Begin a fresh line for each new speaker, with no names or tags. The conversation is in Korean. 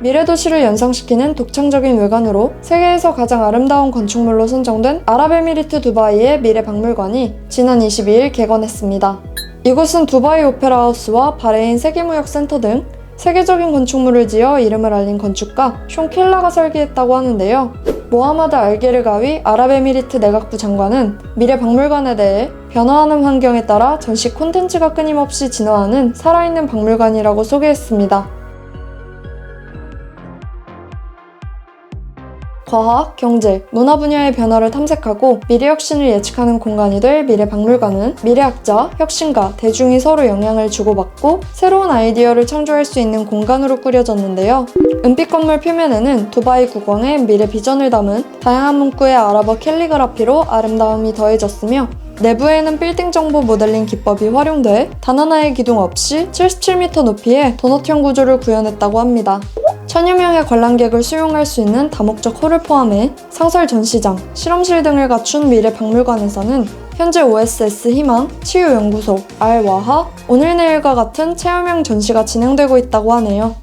미래 도시를 연상시키는 독창적인 외관으로 세계에서 가장 아름다운 건축물로 선정된 아랍에미리트 두바이의 미래 박물관이 지난 22일 개관했습니다. 이곳은 두바이 오페라 하우스와 바레인 세계무역센터 등 세계적인 건축물을 지어 이름을 알린 건축가 숀 킬라가 설계했다고 하는데요. 모하마드 알게르 가위 아랍에미리트 내각부 장관은 미래 박물관에 대해 변화하는 환경에 따라 전시 콘텐츠가 끊임없이 진화하는 살아있는 박물관이라고 소개했습니다. 과학, 경제, 문화 분야의 변화를 탐색하고 미래 혁신을 예측하는 공간이 될 미래 박물관은 미래학자, 혁신가, 대중이 서로 영향을 주고받고 새로운 아이디어를 창조할 수 있는 공간으로 꾸려졌는데요. 은빛 건물 표면에는 두바이 국왕의 미래 비전을 담은 다양한 문구의 아랍어 캘리그라피로 아름다움이 더해졌으며 내부에는 빌딩 정보 모델링 기법이 활용돼 단 하나의 기둥 없이 77m 높이의 도넛형 구조를 구현했다고 합니다. 천여 명의 관람객을 수용할 수 있는 다목적 홀을 포함해 상설 전시장, 실험실 등을 갖춘 미래 박물관에서는 현재 OSS 희망, 치유연구소, 알와하, 오늘 내일과 같은 체험형 전시가 진행되고 있다고 하네요.